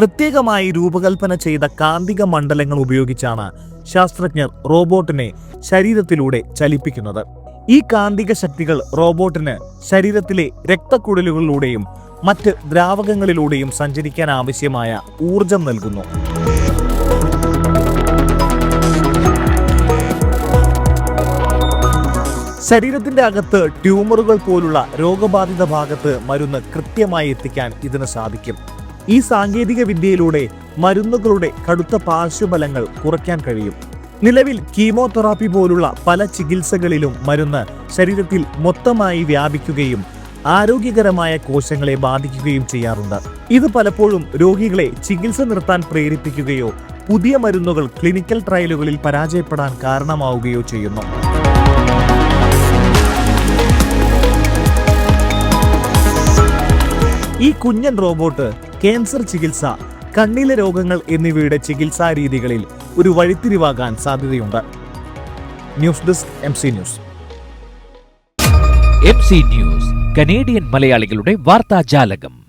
പ്രത്യേകമായി രൂപകൽപ്പന ചെയ്ത കാന്തിക മണ്ഡലങ്ങൾ ഉപയോഗിച്ചാണ് ശാസ്ത്രജ്ഞർ റോബോട്ടിനെ ശരീരത്തിലൂടെ ചലിപ്പിക്കുന്നത്. ഈ കാന്തിക ശക്തികൾ റോബോട്ടിന് ശരീരത്തിലെ രക്തക്കുഴലുകളിലൂടെയും മറ്റ് ദ്രാവകങ്ങളിലൂടെയും സഞ്ചരിക്കാൻ ആവശ്യമായ ഊർജം നൽകുന്നു. ശരീരത്തിന്റെ അകത്ത് ട്യൂമറുകൾ പോലുള്ള രോഗബാധിത ഭാഗത്ത് മരുന്ന് കൃത്യമായി എത്തിക്കാൻ ഇതിന് സാധിക്കും. ഈ സാങ്കേതിക വിദ്യയിലൂടെ മരുന്നുകളുടെ കടുത്ത പാർശ്വഫലങ്ങൾ കുറയ്ക്കാൻ കഴിയും. നിലവിൽ കീമോതെറാപ്പി പോലുള്ള പല ചികിത്സകളിലും മരുന്ന് ശരീരത്തിൽ മൊത്തമായി വ്യാപിക്കുകയും ആരോഗ്യകരമായ കോശങ്ങളെ ബാധിക്കുകയും ചെയ്യാറുണ്ട്. ഇത് പലപ്പോഴും രോഗികളെ ചികിത്സ നിർത്താൻ പ്രേരിപ്പിക്കുകയോ പുതിയ മരുന്നുകൾ ക്ലിനിക്കൽ ട്രയലുകളിൽ പരാജയപ്പെടാൻ കാരണമാവുകയോ ചെയ്യുന്നു. ഈ കുഞ്ഞൻ റോബോട്ട് ക്യാൻസർ ചികിത്സ കണ്ണിലെ രോഗങ്ങൾ എന്നിവയുടെ ചികിത്സാ രീതികളിൽ ഒരു വഴിത്തിരിവാകാൻ സാധ്യതയുണ്ട്. News desk M C news. M C news Canadian മലയാളികളുടെ വാർത്താജാലകം